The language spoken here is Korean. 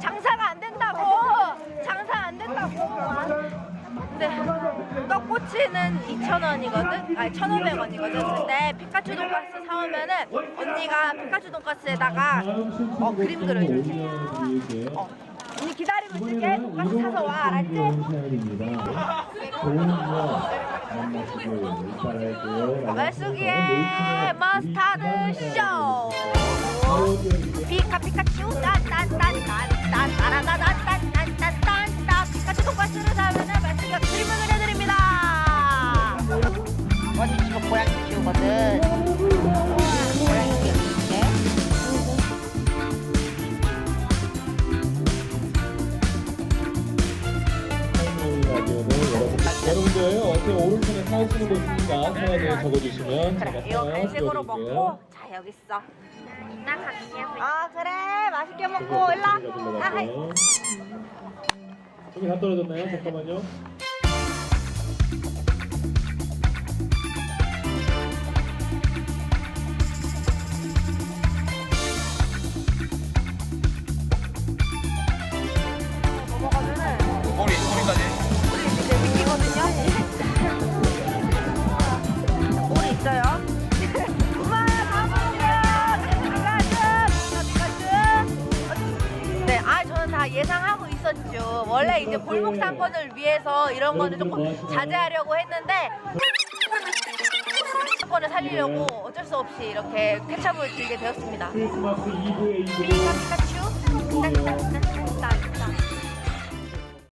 장사가 안 된다고 장사 안 된다고 근데 떡꼬치는 2,000원이거든? 아니 1,500원이거든? 근데 피카츄 돈가스 사오면은 언니가 피카츄 돈가스에다가 어 그림 그려줄게 어. 언니 기다리고 있을게 돈가스 사서 와 알았지? 말숙이의 머스타드 쇼 여러분들 어떻게 오른손에 사시는 거 있으니까 사연을 적어주시면 그래 제가 이거 사연 간식으로. 먹고 자 여기 있어 나 갈게. 아 그래 맛있게 먹고 일로 와 아, 하이. 여기 다 떨어졌나요? 잠깐만요. 예상하고 있었죠. 원래 이제 골목 상권을 위해서 이런 거는 조금 자제하려고 했는데. 상권을 살리려고 어쩔 수 없이 이렇게 케찹을 들게 되었습니다. 피카츄, 피카츄.